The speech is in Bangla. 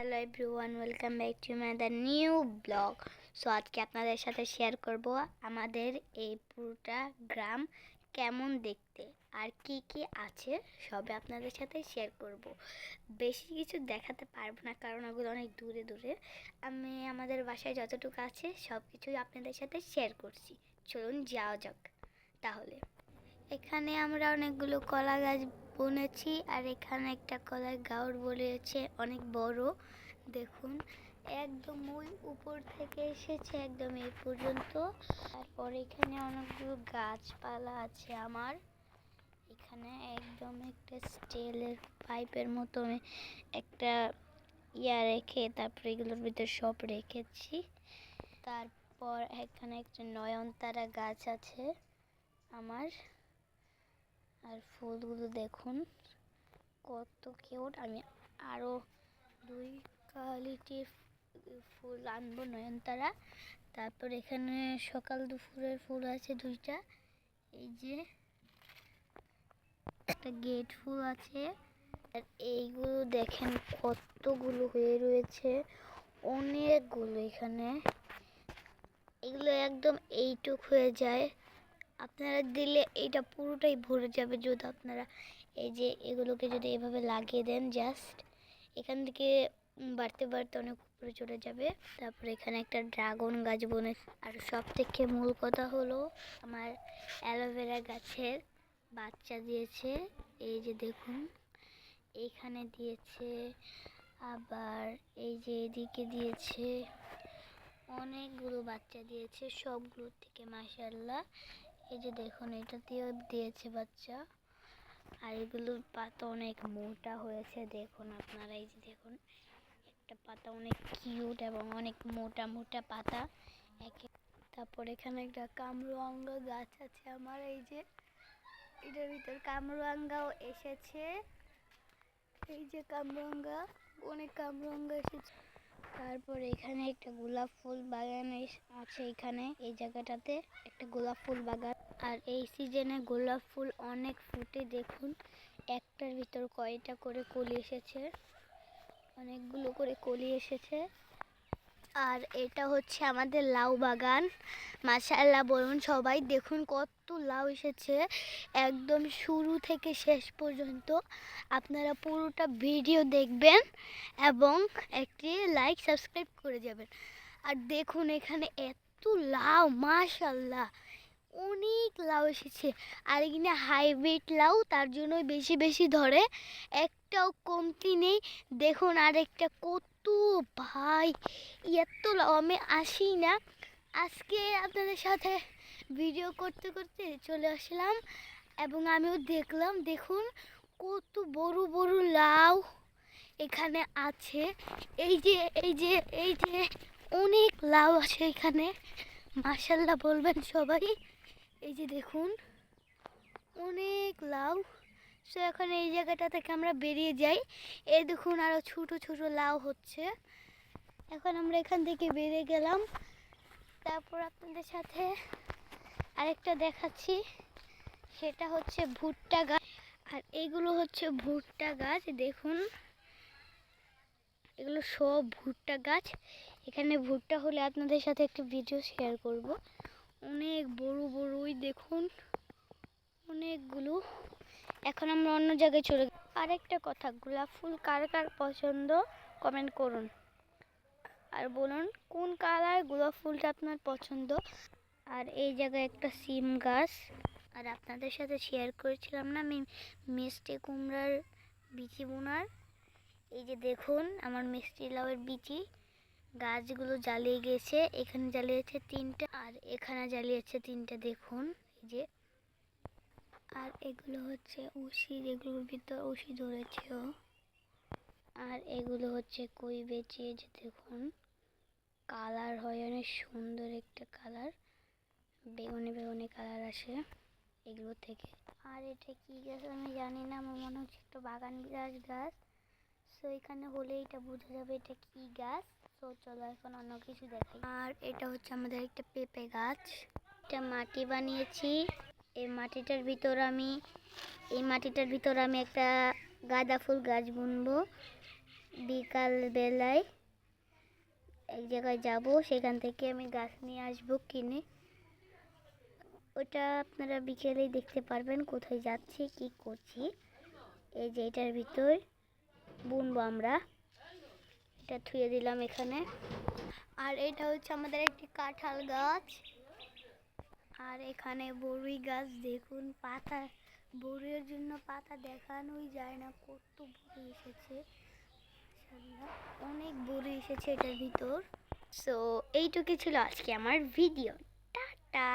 Hello everyone welcome back to my the new blog so আজকে আপনাদের সাথে শেয়ার করব আমাদের এই পুরোটা গ্রাম কেমন দেখতে, আর কি কি আছে সবে আপনাদের সাথে শেয়ার করব। বেশি কিছু দেখাতে পারব না, কারণ ওগুলো অনেক দূরে দূরে। আমি আমাদের বাসায় যতটুকু আছে সব কিছুই আপনাদের সাথে শেয়ার করছি। চলুন যাওয়া যাক তাহলে। এখানে আমরা অনেকগুলো কলা গাছ বুনেছি আর এখানে একটা কলার গাউর বলেছে অনেক বড়। দেখুন, একদম ওই উপর থেকে এসেছে, একদম এই পর্যন্ত। তারপর এখানে অনেকগুলো গাছপালা আছে আমার। এখানে একদম একটা স্টিলের পাইপের মতো একটা ইয়া রেখে, তারপরে এগুলোর ভিতর সব রেখেছি। তারপর এখানে একটা নয়নতারা গাছ আছে আমার। আর ফুলগুলো দেখুন, কত কিউট আমি আরও দুই কোয়ালিটির ফুল আনব নয়নতারা। তারপর এখানে সকাল দুপুরের ফুল আছে দুইটা। এই যে একটা গেট ফুল আছে। আর এইগুলো দেখেন কতগুলো হয়ে রয়েছে, অনেকগুলো এখানে। এগুলো একদম এইটুক হয়ে যায়। আপনারা দিলে এইটা পুরোটাই ভরে যাবে যদি আপনারা এই যে এগুলোকে যদি এভাবে লাগিয়ে দেন জাস্ট এখান থেকে বাড়তে বাড়তে অনেক উপরে চলে যাবে। তারপরে এখানে একটা ড্রাগন গাছ বনে, আর সব থেকে মূল কথা হলো আমার অ্যালোভেরা গাছের বাচ্চা দিয়েছে। এই যে দেখুন এইখানে দিয়েছে, আবার এই যে এদিকে দিয়েছে, অনেকগুলো বাচ্চা দিয়েছে, সবগুলোর থেকে মাসাল্লাহ এই যে দেখুন এটাতেও দিয়েছে বাচ্চা। আর এগুলোর পাতা অনেক মোটা হয়েছে, দেখুন আপনারা, এই যে দেখুন, একটা পাতা অনেক কিউট এবং অনেক মোটা মোটা পাতা। এক- তারপর এখানে একটা কামরুয়াঙ্গা গাছ আছে আমার, এই যে। এটার ভিতর কামরুয়াঙ্গাও এসেছে। এই যে কামরুয়াঙ্গা, অনেক কামরুয়াঙ্গা এসেছে। তারপর এখানে একটা গোলাপ ফুল বাগান আছে এখানে। এই জায়গাটাতে একটা গোলাপ ফুল বাগান। আর এই সিজনে গোলাপ ফুল অনেক ফুটে, দেখুন। একটার ভিতর কয়টা করে কলি এসেছে। অনেকগুলো করে কলি এসেছে। আর এটা হচ্ছে আমাদের লাউ বাগান। মাশাআল্লাহ, বলুন সবাই, দেখুন কত লাউ এসেছে। একদম শুরু থেকে শেষ পর্যন্ত আপনারা পুরোটা ভিডিও দেখবেন এবং একটি লাইক, সাবস্ক্রাইব করে যাবেন। আর দেখুন এখানে এত লাউ মাশাল্লাহ অনেক লাউ এসেছে। আর এখানে হাইব্রিড লাউ, তার জন্যই বেশি বেশি ধরে, একটাও কমতি নেই। দেখুন আরেকটা কত ভাই, এত লাউ আমি আসি না। আজকে আপনাদের সাথে ভিডিও করতে করতে চলে আসলাম এবং আমিও দেখলাম, দেখুন কত বড় বড় লাউ এখানে আছে। এই যে এই যে এই যে অনেক লাউ আছে এখানে। মাশাল্লাহ বলবেন সবাই। এই যে দেখুন, অনেক লাউ। সো এখন এই জায়গাটা থেকে আমরা বেরিয়ে যাই। এই দেখুন আরও ছোট ছোট লাউ হচ্ছে। এখন আমরা এখান থেকে বেরিয়ে গেলাম। তারপর আপনাদের সাথে আরেকটা দেখাচ্ছি। সেটা হচ্ছে ভুট্টা গাছ। আর এগুলো হচ্ছে ভুট্টা গাছ, দেখুন। এগুলো সব ভুট্টা গাছ। এখানে ভুট্টা হলে আপনাদের সাথে একটু ভিডিও শেয়ার করব। অনেক বড় বড়ই, দেখুন। অনেকগুলো। এখন আমরা অন্য জায়গায় চলে। আরেকটা কথা, গোলাপ ফুল কার কার পছন্দ? কমেন্ট করুন। আর বলুন, কোন কালার গোলাপ ফুলটা আপনার পছন্দ? আর এই জায়গায় একটা সিম গাছ। আর আপনাদের সাথে শেয়ার করেছিলাম না আমি মিষ্টি কুমড়ার বিচি বোনার? এই যে দেখুন, আমার মিষ্টি লাউয়ের বিচি। গাছগুলো জ্বালিয়ে গেছে, এখানে জ্বালিয়েছে তিনটা, আর এখানে জ্বালিয়েছে তিনটা, দেখুন, এই যে। আর এগুলো হচ্ছে উশি, যেগুলোর ভিতর উশি ধরেছে ও। আর এগুলো হচ্ছে কই বেচি যে দেখুন, কালার হয় অনেক সুন্দর একটা কালার, বেগুনি বেগুনি কালার আসে এগুলো থেকে। আর এটা কি গাছ আমি জানি না, আমার মনে হচ্ছে একটা বাগান বিলাস গাছ। সো এখানে হলে এটা বোঝা যাবে এটা কি গাছ। তো চলো এখন অন্য কিছু দেখাই। আর এটা হচ্ছে আমাদের একটা পেঁপে গাছ। এটা মাটি বানিয়েছি। এই মাটিটার ভিতর আমি, এই মাটিটার ভিতর আমি একটা গাঁদা ফুল গাছ বুনবো। বিকাল বেলায় এক জায়গায় যাব, সেখান থেকে আমি গাছ নিয়ে আসব কিনে। ওটা আপনারা বিকেলেই দেখতে পারবেন, কোথায় যাচ্ছি, কি করছি। এই যে এটার ভিতর বুনবো আমরা। এটা থুয়ে দিলাম এখানে। আর এটা হচ্ছে আমাদের একটি কাঁঠাল গাছ। আর এখানে বড়ই গাছ দেখুন, পাতা বড়ির জন্য পাতা দেখানোই যায় না, কত বড়ি এসেছে। অনেক বড়ি এসেছে এটার ভিতর। সো এইটুকু ছিল আজকে আমার ভিডিও টাটা!